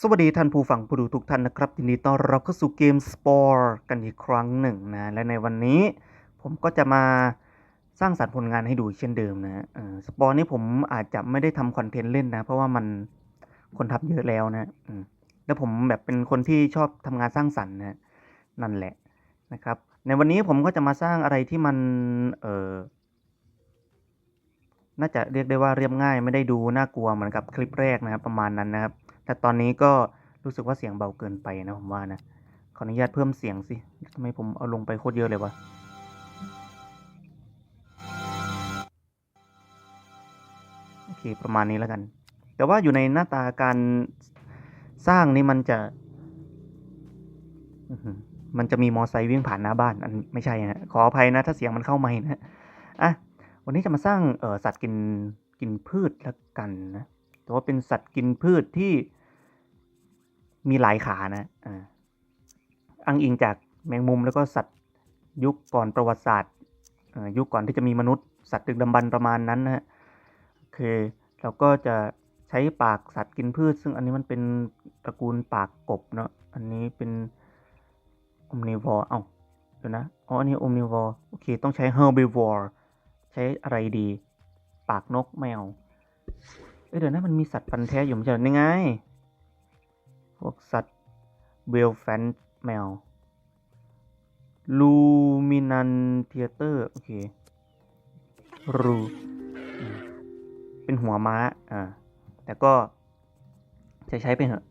สวัสดีท่านผู้ฟังผู้ดูทุกท่านนะครับยินดีต้อนรับเข้าสู่เกมสปอร์กันอีกครั้งหนึ่งนะและในวันนี้ผมก็จะมาสร้างสรรค์ผลงานให้ดูเช่นเดิมนะเออสปอร์นี่ผมอาจจะไม่ได้ทำคอนเทนต์เล่นนะ เพราะว่ามันคนทำเยอะแล้วนะแล้วผมแบบเป็นคนที่ชอบทำงานสร้างสรรค์นะนั่นแหละนะครับ ในวันนี้ผมก็จะมาสร้างอะไรที่มันเออน่าจะเรียกได้ว่าเรียบง่ายไม่ได้ดูน่ากลัวเหมือนกับคลิปแรกนะครับประมาณนั้นนะครับ แต่ตอนนี้ก็รู้สึกว่าเสียงเบาเกินไปนะผมว่านะ ขออนุญาตเพิ่มเสียงสิทำไมผมเอาลงไปโคตรเยอะเลยวะโอเคประมาณนี้แล้วกัน แต่ว่าอยู่ในหน้าตาการสร้างนี่มันจะมันจะมีมอไซค์วิ่งผ่านหน้าบ้านอันไม่ใช่ฮะขออภัยนะ ถ้าเสียงมันเข้าไม่นะอะวันนี้จะมาสร้างเออสัตว์กินกินพืชแล้วกันนะแต่ว่าเป็นสัตว์กินพืชที่ มีหลายขานะอ่าอ้างอิงจากแมงมุมแล้วก็สัตว์ยุคก่อนประวัติศาสตร์อ่อยุคก่อนที่จะมีมนุษย์สัตว์ดึกดำบรรพ์ประมาณนั้นนะฮะโอเคเราก็จะใช้ปากสัตว์กินพืช ซึ่งอันนี้มันเป็นตระกูลปากกบเนาะอันนี้เป็นอมนิวอร์เอ้าเดี๋ยวนะอ๋ออันนี้อมนิวอร์โอเค ต้องใช้ herbivore ใช้อะไรดี ปากนกไม่เอ้ยเดี๋ยวนะมันมีสัตว์ฟันแท้อยู่ไม่ใช่หรอไง พวกสัตว์เวลแฟนแมวลูมินันเทเตอร์ โอเค รูเป็นหัวม้า อ่า แต่ก็ใช้ใช้ไปเถอะ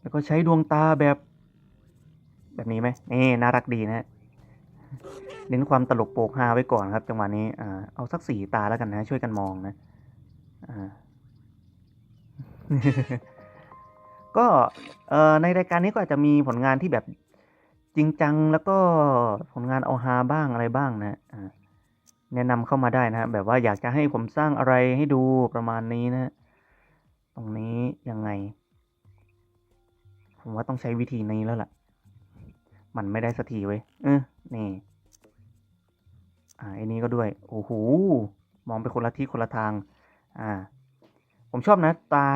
แล้วก็ใช้ดวงตาแบบ แบบนี้ไหมนี่น่ารักดีนะเน้นความตลกโปกฮาไว้ก่อนครับ จังหวะนี้ อ่า เอาสักสี่ตาแล้วกันนะ ช่วยกันมองนะ อ่า ก็ในรายการนี้ก็อาจจะมีผลงานที่แบบจริงจังแล้วก็ผลงานเอาฮาบ้างอะไรบ้างนะแนะนำเข้ามาได้นะแบบว่าอยากจะให้ผมสร้างอะไรให้ดูประมาณนี้นะ ตรงนี้ยังไง ผมว่าต้องใช้วิธีนี้แล้วล่ะ มันไม่ได้สักทีเว้ยเออนี่อ่าไอ้นี้ก็ด้วย โอ้โห มองไปคนละที่คนละทาง อ่า ผมชอบนะ ตา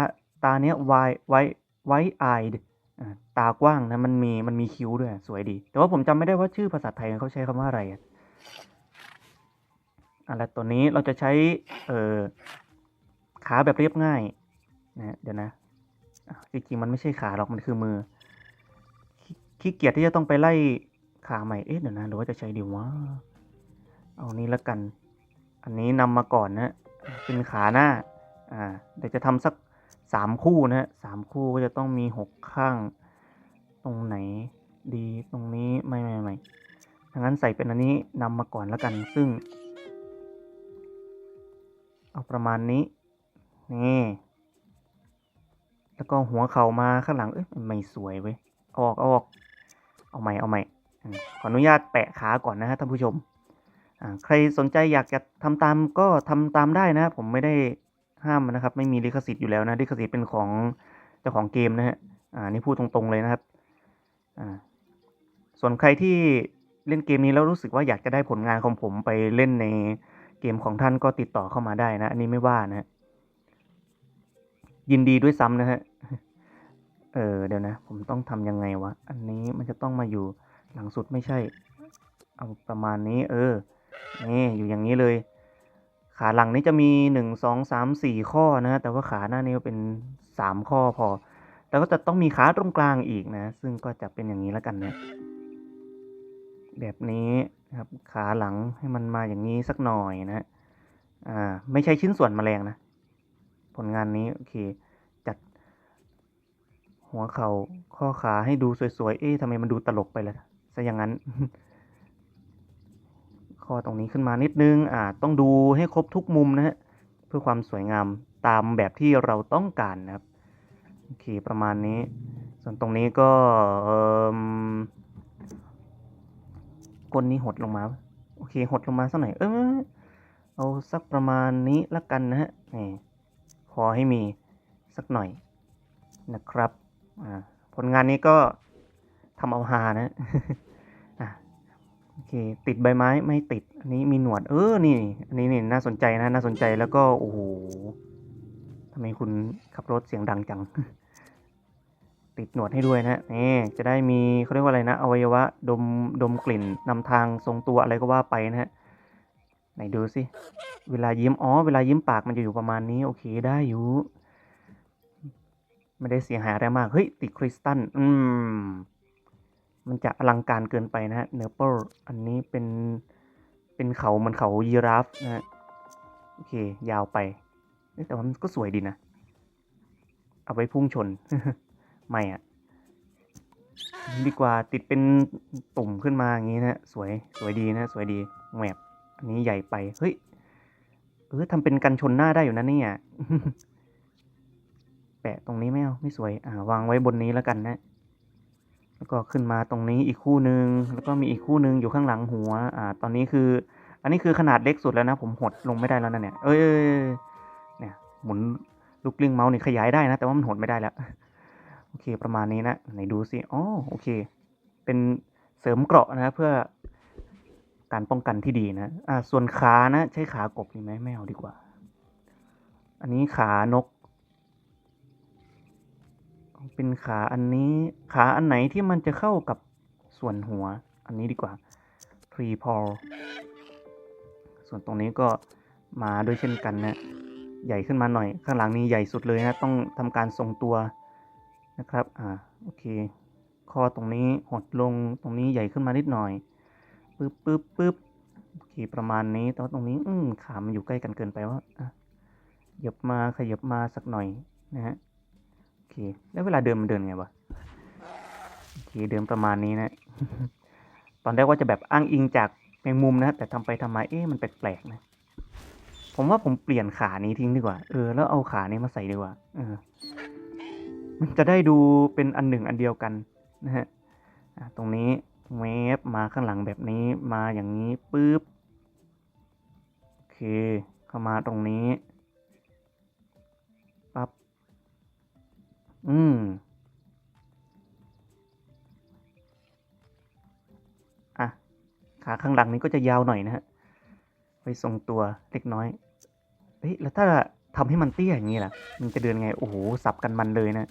ตาเนี้ย wide white white eyed อ่าตากว้างนะมันมีมันมีคิ้วด้วยสวยดี แต่ว่าผมจำไม่ได้ว่าชื่อภาษาไทยเขาใช้คำว่าอะไรอะอะแล้วตัวนี้เราจะใช้เออขาแบบเรียบง่ายนะเดี๋ยวนะจริงๆมันไม่ใช่ขาหรอกมันคือมือขี้เกียจที่จะต้องไปไล่ขาใหม่เอ๊ะเดี๋ยวนะหรือว่าจะใช้ดีวะเอานี้แล้วกัน อันนี้นำมาก่อนนะเป็นขาหน้าอ่าเดี๋ยวจะทำสัก สามคู่นะฮะสามคู่ก็จะต้องมีหกข้าง ตรงไหนดีตรงนี้ไม่ไม่ไม่ดังนั้นใส่เป็นอันนี้นำมาก่อนแล้วกันซึ่ง เอาประมาณนี้นี่แล้วก็หัวเข่ามาข้างหลังเอ้ยไม่สวยเว้ยเอาออกเอาออก เอาใหม่เอาใหม่ขออนุญาตแปะขาก่อนนะฮะท่านผู้ชมใครสนใจอยากจะทำตามก็ทำตามได้นะ ผมไม่ได้ ห้ามนะครับ ไม่มีลิขสิทธิ์อยู่แล้วนะลิขสิทธิ์เป็นของเจ้าของเกมนะฮะอ่านี่พูดตรงๆเลยนะครับอ่าส่วนใครที่เล่นเกมนี้แล้วรู้สึกว่าอยากจะได้ผลงานของผมไปเล่นในเกมของท่านก็ติดต่อเข้ามาได้นะ อันนี้ไม่ว่านะยินดีด้วยซ้ำนะฮะเออเดี๋ยวนะ ผมต้องทำยังไงวะ อันนี้มันจะต้องมาอยู่หลังสุดไม่ใช่ เอาประมาณนี้ เออนี่อยู่อย่างนี้เลย ขาหลังนี้จะมีหนึ่งสองสามสี่ข้อนะแต่ว่าขาหน้านี้เป็นสามข้อพอ แล้วก็จะต้องมีขาตรงกลางอีกนะ ซึ่งก็จะเป็นอย่างนี้แล้วกันนะแบบนี้ครับขาหลังให้มันมาอย่างนี้สักหน่อยนะอ่าไม่ใช่ชิ้นส่วนแมลงนะ ผลงานนี้โอเค จัด หัวเขา่าข้อขาให้ดูสวยๆ เอ๊ะทำไมมันดูตลกไปละซะอย่างนั้น ข้อตรงนี้ขึ้นมานิดนึงอ่าต้องดูให้ครบทุกมุมนะฮะเพื่อความสวยงามตามแบบที่เราต้องการนะครับโอเคประมาณนี้ ส่วนตรงนี้ก็เอ่มก้นนี้หดลงมา โอเคหดลงมาสักหน่อยเออเอาสักประมาณนี้ละกันนะฮะนี่พอให้มีสักหน่อยนะครับอ่าผลงานนี้ก็ทำเอาฮานะ โอเค ติดใบไม้ไม่ติด อันนี้มีหนวด เออ นี่ อันนี้นี่น่าสนใจนะ น่าสนใจแล้วก็ โอ้โหทำไมคุณขับรถเสียงดังจัง ติดหนวดให้ด้วยนะนี่จะได้มีเขาเรียกว่าอะไรนะ อวัยวะ ดม ดมกลิ่นนำทางทรงตัวอะไรก็ว่าไปนะฮะ ไหนดูสิ เวลายิ้ม อ๋อ เวลายิ้มปากมันจะอยู่ประมาณนี้ โอเค ได้อยู่ ไม่ได้เสียหายอะไรมาก เฮ้ย ติดคริสตัล อืม มันจะอลังการเกินไปนะฮะเนเปิลอันนี้เป็นเป็นเขาเหมันเขายีราฟนะฮะโอเค ยาวไปเอ๊ะแต่ว่ามันก็สวยดีนะ เอาไว้พุ่งชน ไม่อะดีกว่าติดเป็นตุ่มขึ้นมาอย่างนี้นะสวยสวยดีนะ สวยดีแหวบอันนี้ใหญ่ไป เฮ้ย เออทำเป็นกันชนหน้าได้อยู่นะเนี่ยแปะตรงนี้ไม่เอาไม่สวย อ่าวางไว้บนนี้แล้วกันนะ แล้วก็ขึ้นมาตรงนี้อีกคู่หนึ่งแล้วก็มีอีกคู่หนึ่งอยู่ข้างหลังหัว อ่า ตอนนี้คือ อันนี้คือขนาดเล็กสุดแล้วนะ ผมหดลงไม่ได้แล้วนะเนี่ย เอ้ยเนี่ย หมุนลูกกลิ้งเมาส์นี่ขยายได้นะ แต่ว่ามันหดไม่ได้แล้ว โอเค ประมาณนี้นะ ไหนดูสิ อ๋อ โอเค เป็นเสริมเกราะนะเพื่อการป้องกันที่ดีนะ อ่า ส่วนขานะ ใช้ขากบดีไหมไม่เอาดีกว่า อันนี้ขานก เป็นขาอันนี้ขาอันไหนที่มันจะเข้ากับส่วนหัวอันนี้ดีกว่า tree paw ส่วนตรงนี้ก็มาด้วยเช่นกันนะ ใหญ่ขึ้นมาหน่อย ข้างหลังนี้ใหญ่สุดเลยนะ ต้องทำการทรงตัวนะครับ อ่า โอเค คอตรงนี้หดลง ตรงนี้ใหญ่ขึ้นมานิดหน่อย ปึ๊บปึ๊บปึ๊บโอเค ประมาณนี้ แต่ว่าตรงนี้ อืมขามันอยู่ใกล้กันเกินไปว่าอะขยับมา ขยับมาสักหน่อยนะฮะ เค แล้วเวลาเดินมันเดินไงวะโอเคเดินประมาณนี้นะ ตอนแรกว่าจะแบบอ้างอิงจากแมงมุมนะ แต่ทำไปทำมาเอ๊ะมันแปลกๆนะ ผมว่าผมเปลี่ยนขานี้ทิ้งดีกว่า เออ แล้วเอาขานี้มาใส่ดีกว่า เออ มันจะได้ดูเป็นอันหนึ่งอันเดียวกันนะฮะอะตรงนี้เวฟมาข้างหลังแบบนี้ มาอย่างนี้ปุ๊บ โอเค เข้ามาตรงนี้ อืม อะ ขาข้างหลังนี้ก็จะยาวหน่อยนะฮะ ไปทรงตัวเล็กน้อย เฮ้ย แล้วถ้าทำให้มันเตี้ยอย่างนี้ล่ะ มันจะเดินไง โอ้โห สับกันมันเลยนะ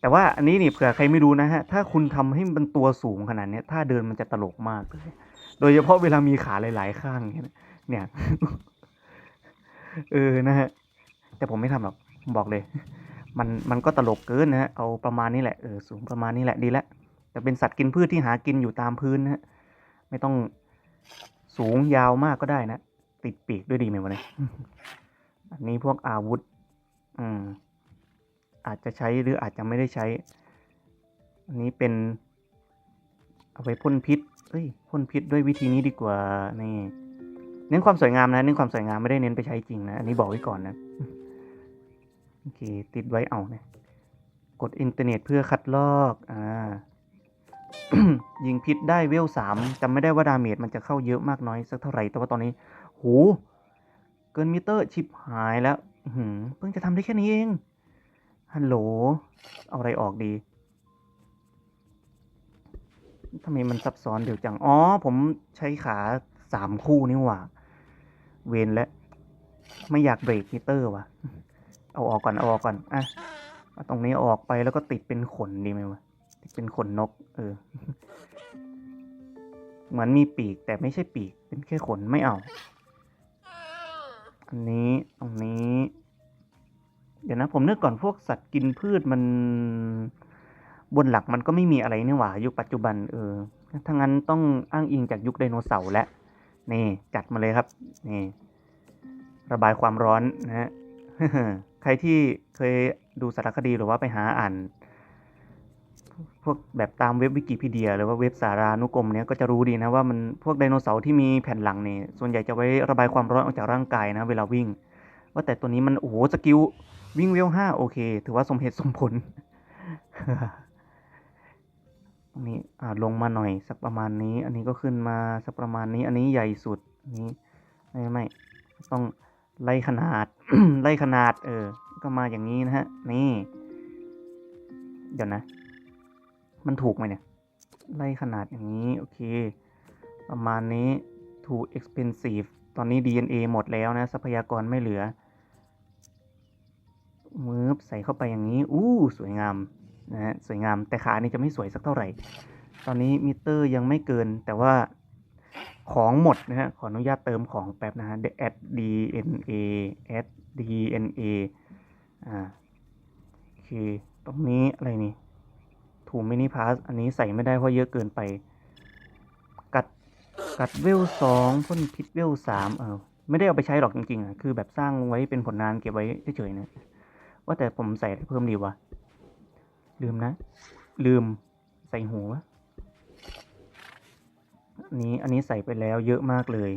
แต่ว่าอันนี้นี่เผื่อใครไม่รู้นะฮะ ถ้าคุณทำให้มันตัวสูงขนาดนี้ถ้าเดินมันจะตลกมากเลยโดยเฉพาะเวลามีขาหลาย ๆ ข้างเงี้ยนะเนี่ย เออ นะฮะ แต่ผมไม่ทำหรอก ผมบอกเลย มันมันก็ตลกเกินนะฮะเอาประมาณนี้แหละเออสูงประมาณนี้แหละดีแล้วแต่เป็นสัตว์กินพืชที่หากินอยู่ตามพื้นนะฮะไม่ต้องสูงยาวมากก็ได้นะ ติดปีกด้วยดีไหมวะเนี่ยอันนี้พวกอาวุธ อืม อาจจะใช้หรืออาจจะไม่ได้ใช้ อันนี้เป็น เอาไปพ่นพิษเอ้ยพ่นพิษด้วยวิธีนี้ดีกว่านี่เน้นความสวยงามนะเน้นความสวยงามไม่ได้เน้นไปใช้จริงนะอันนี้บอกไว้ก่อนนะ โอเค ติดไว้เอานะกดอินเทอร์เน็ตเพื่อคัดลอกอ่ายิงพิษได้เวลสามจำไม่ได้ว่าดาเมจมันจะเข้าเยอะมากน้อยสักเท่าไหร่ แต่ว่าตอนนี้โหเกินมิเตอร์ชิบหายแล้วหือเพิ่งจะทำได้แค่นี้เอง ฮัลโหล เอาอะไรออกดีทำไมมันซับซ้อนเดี๋ยวจัง อ๋อ ผมใช้ขาสามคู่นี่หว่า เวนและ ไม่อยากเบรกมิเตอร์ว่ะ เอาออกก่อนเอาออกก่อนอะตรงนี้ออกไปแล้วก็ติดเป็นขนดีไหมวะติดเป็นขนนก เออ เหมือนมีปีกแต่ไม่ใช่ปีก เป็นแค่ขนไม่เอา อันนี้ตรงนี้ เดี๋ยวนะ ผมนึกก่อนพวกสัตว์กินพืชมัน บนหลักมันก็ไม่มีอะไรนี่หว่า ยุคปัจจุบัน เออถ้างั้นต้องอ้างอิงจากยุคไดโนเสาร์และนี่ จัดมาเลยครับ นี่ ระบายความร้อนนะฮะ ใครที่เคยดูสารคดีหรือว่าไปหาอ่าน พวกแบบตามเว็บวิกิพีเดีย หรือว่าเว็บสารานุกรมเนี้ยก็จะรู้ดีนะว่ามันพวกไดโนเสาร์ที่มีแผ่นหลังเนี่ยส่วนใหญ่จะไว้ระบายความร้อนออกจากร่างกายนะเวลาวิ่ง ว่าแต่ตัวนี้มันโอ้โหสกิลวิ่งเวลห้าโอเค ถือว่าสมเหตุสมผลตรงนี้อ่าลงมาหน่อยสักประมาณนี้ อันนี้ก็ขึ้นมาสักประมาณนี้ อันนี้ใหญ่สุดนี้ไม่ไม่ต้อง ไล่ขนาด ไล่ขนาด เออ ก็มาอย่างนี้นะฮะ นี่ เดี๋ยวนะ มันถูกไหมเนี่ย ไล่ขนาดอย่างนี้ โอเค ประมาณนี้ too expensive ตอนนี้ DNA หมดแล้วนะ ทรัพยากรไม่เหลือมืบใส่เข้าไปอย่างนี้ อู้ สวยงามนะฮะ สวยงาม แต่ขานี่จะไม่สวยสักเท่าไหร่ ตอนนี้มิเตอร์ยังไม่เกิน แต่ว่า ของหมดนะฮะ ขออนุญาตเติมของแป๊บนะฮะ add dna add dna อ่าโอเค ตรงนี้อะไรนี่ถูมินิพาส อันนี้ใส่ไม่ได้เพราะเยอะเกินไป กัด กัดเวลสองพ่นพิษเวลสามเออ ไม่ได้เอาไปใช้หรอกจริงๆอะ คือแบบสร้างไว้เป็นผลงานเก็บไว้เฉยๆนะ ว่าแต่ผมใส่เพิ่มดีวะ ลืมนะ ลืมใส่หัว อันนี้อันนี้ใส่ไปแล้วเยอะมากเลย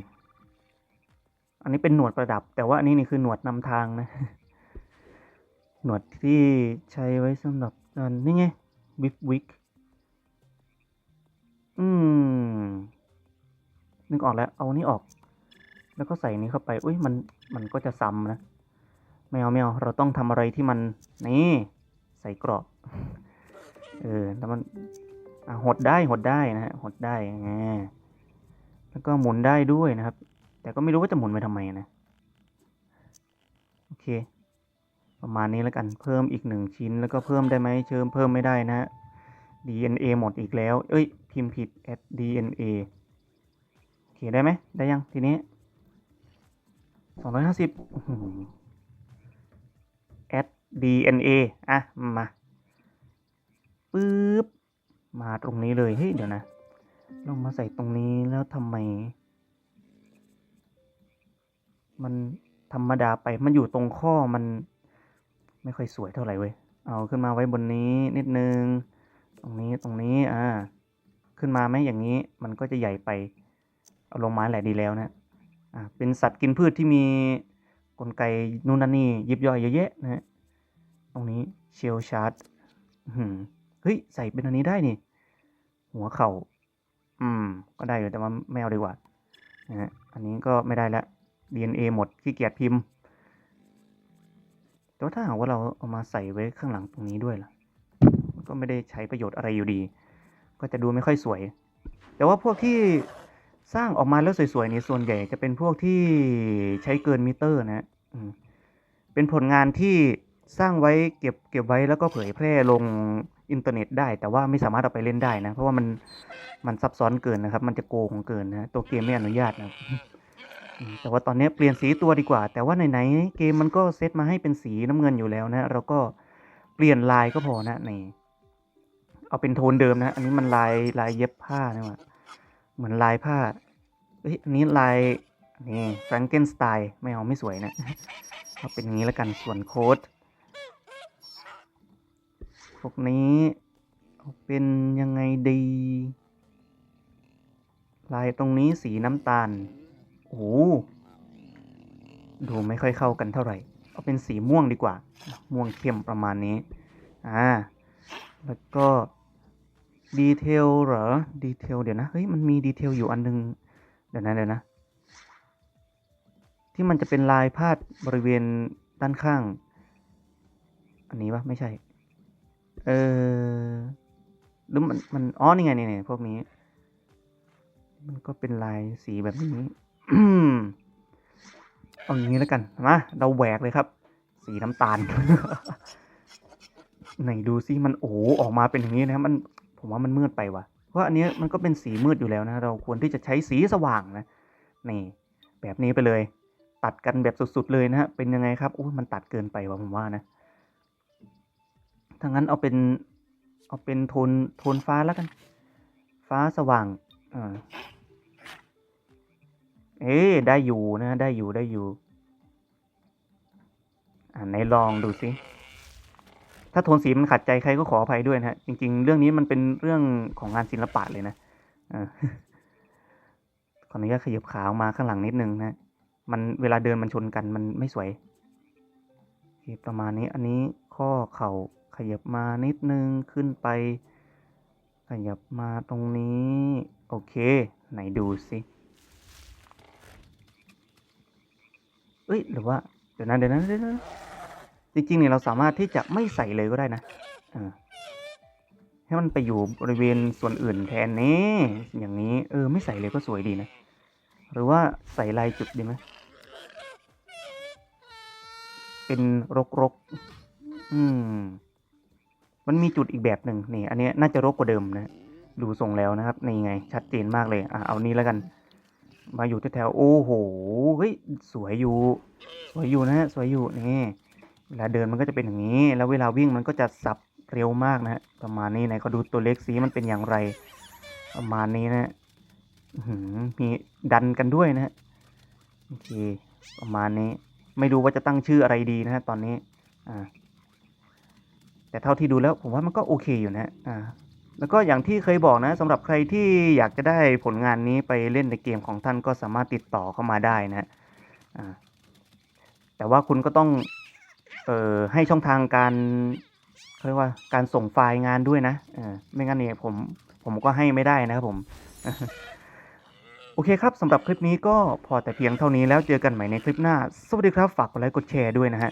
อันนี้เป็นหนวดประดับ แต่ว่าอันนี้นี่คือหนวดนำทางนะ หนวดที่ใช้ไว้สำหรับการนี่ไงวิกวิกอืมนึกออกแล้ว เอานี่ออก แล้วก็ใส่นี้เข้าไปอุ้ยมันมันก็จะซ้ำนะไม่เอาไม่เอาเราต้องทำอะไรที่มัน นี่ ใส่กรอบ เออแล้วมัน หดได้หดได้นะฮะหดได้งแล้วก็หมุนได้ด้วยนะครับ แต่ก็ไม่รู้ว่าจะหมุนไปทำไมนะ โอเค ประมาณนี้แล้วกันเพิ่มอีกหนึ่งชิ้นแล้วก็เพิ่มได้ไหมเชิมเพิ่มไม่ได้นะฮะ DNA หมดอีกแล้ว เอ้ย พิมพ์ผิด add DNA โอเคได้ไหมได้ยังทีนี้สองร้อยห้าสิบ add DNA อะ มาปึ๊บ มาตรงนี้เลยเฮ้ยเดี๋ยวนะลองมาใส่ตรงนี้แล้วทำไม มันธรรมดาไปมันอยู่ตรงข้อมัน ไม่ค่อยสวยเท่าไหร่เว้ยเอาขึ้นมาไว้บนนี้นิดนึง ตรงนี้ตรงนี้อ่าขึ้นมาไหมอย่างนี้มันก็จะใหญ่ไป เอาลงมาแหละดีแล้วนะอ่าเป็นสัตว์กินพืชที่มีกลไกนู่นนั่นนี่ยิบย่อยเยอะแยะนะฮะตรงนี้เชลชาร์ดเฮ้ยใส่เป็นอันนี้ได้นี่ หัวเข่า อืม ก็ได้อยู่แต่ว่าไม่เอาดีกว่านะฮะอันนี้ก็ไม่ได้ละ DNA หมดขี้เกียจพิมพ์ แต่ว่าถ้าหากว่าเราเอามาใส่ไว้ข้างหลังตรงนี้ด้วยล่ะ ก็ไม่ได้ใช้ประโยชน์อะไรอยู่ดี ก็จะดูไม่ค่อยสวย แต่ว่าพวกที่สร้างออกมาแล้วสวยๆนี่ส่วนใหญ่จะเป็นพวกที่ใช้เกินมิเตอร์นะเป็นผลงานที่สร้างไว้เก็บเก็บไว้แล้วก็เผยแพร่ลง อินเทอร์เน็ตได้แต่ว่าไม่สามารถเอาไปเล่นได้นะ เพราะว่ามันมันซับซ้อนเกินนะครับ มันจะโกงเกินนะตัวเกมไม่อนุญาตนะครับอืมแต่ว่าตอนนี้เปลี่ยนสีตัวดีกว่า แต่ว่าไหนๆเกมมันก็เซตมาให้เป็นสีน้ำเงินอยู่แล้วนะ เราก็เปลี่ยนลายก็พอนะนี่เอาเป็นโทนเดิมนะ อันนี้มันลายลายเย็บผ้านะว่ะเหมือนลายผ้าเอ้ยอันนี้ลายนี่แฟรงเกนสไตล์ไม่เอาไม่สวยนะเอาเป็นอย่างนี้แล้วกันส่วนโค้ด พวกนี้เอาเป็นยังไงดี ลายตรงนี้สีน้ำตาล โอ้ดูไม่ค่อยเข้ากันเท่าไหร่ เอาเป็นสีม่วงดีกว่า ม่วงเข้มประมาณนี้ อ่า แล้วก็ดีเทลเหรอ ดีเทลเดี๋ยวนะ เฮ้ย มันมีดีเทลอยู่อันนึง เดี๋ยวนะเดี๋ยวนะ ที่มันจะเป็นลายพาดบริเวณด้านข้าง อันนี้ปะไม่ใช่ เออหรือมันมันอ๋อนี่ไงนี่ยเนี่ยพวกนี้ มันก็เป็นลายสีแบบนี้เอาอย่างนี้แล้วกันมาเราแหวกเลยครับ สีน้ำตาลไหนดูซิมันโอ้ออกมาเป็นอย่างนี้นะมันผมว่ามันมืดไปว่ะเพราะอันนี้มันก็เป็นสีมืดอยู่แล้วนะ เราควรที่จะใช้สีสว่างนะนี่ แบบนี้ไปเลย ตัดกันแบบสุดๆเลยนะฮะเป็นยังไงครับโอ้ยมันตัดเกินไปว่ะผมว่านะ ถ้างั้นเอาเป็น เอาเป็นโทนโทนฟ้าแล้วกัน ฟ้าสว่างอ่าเอ๊ได้อยู่นะได้อยู่ได้อยู่ อ่าไหนลองดูสิถ้าโทนสีมันขัดใจใครก็ขออภัยด้วยนะฮะจริง ๆ เรื่องนี้มันเป็นเรื่องของงานศิลปะเลยนะอ่าขออนุญาตขยับขาออกมาข้างหลังนิดนึงนะ มันเวลาเดินมันชนกันมันไม่สวย ประมาณนี้ อันนี้ข้อเข่า ขยับมานิดนึงขึ้นไป ขยับมาตรงนี้ โอเค ไหนดูสิเอ้ยหรือว่าเดี๋ยวนะเดี๋ยวนะเดี๋ยวนะจริงๆเนี่ยเราสามารถที่จะไม่ใส่เลยก็ได้นะให้มันไปอยู่บริเวณส่วนอื่นแทนนี่อย่างนี้ เออ ไม่ใส่เลยก็สวยดีนะ หรือว่าใส่ลายจุดดีไหมเป็นรกรกอืม มันมีจุดอีกแบบหนึ่งนี่ อันนี้น่าจะรกกว่าเดิมนะ ดูทรงแล้วนะครับนี่ไง ชัดเจนมากเลย อะเอานี้แล้วกัน มาอยู่แถวโอ้โหเฮ้ยสวยอยู่ สวยอยู่นะฮะสวยอยู่นี่เวลาเดินมันก็จะเป็นอย่างนี้ แล้วเวลาวิ่งมันก็จะสับเร็วมากนะฮะประมาณนี้ไหนก็ดูตัวเล็กสีมันเป็นอย่างไร ประมาณนี้นะฮะมีดันกันด้วยนะฮะโอเคประมาณนี้ ไม่รู้ว่าจะตั้งชื่ออะไรดีนะฮะตอนนี้ อ่า แต่เท่าที่ดูแล้วผมว่ามันก็โอเคอยู่นะอ่าแล้วก็อย่างที่เคยบอกนะสำหรับใครที่อยากจะได้ผลงานนี้ไปเล่นในเกมของท่านก็สามารถติดต่อเข้ามาได้นะอ่าแต่ว่าคุณก็ต้องเอ่อให้ช่องทางการเรียกว่าการส่งไฟล์งานด้วยนะอ่าไม่งั้นเนี่ยผมผมก็ให้ไม่ได้นะครับผม โอเคครับสำหรับคลิปนี้ก็พอแต่เพียงเท่านี้แล้วเจอกันใหม่ในคลิปหน้า สวัสดีครับ ฝากกดไลค์กดแชร์ด้วยนะฮะ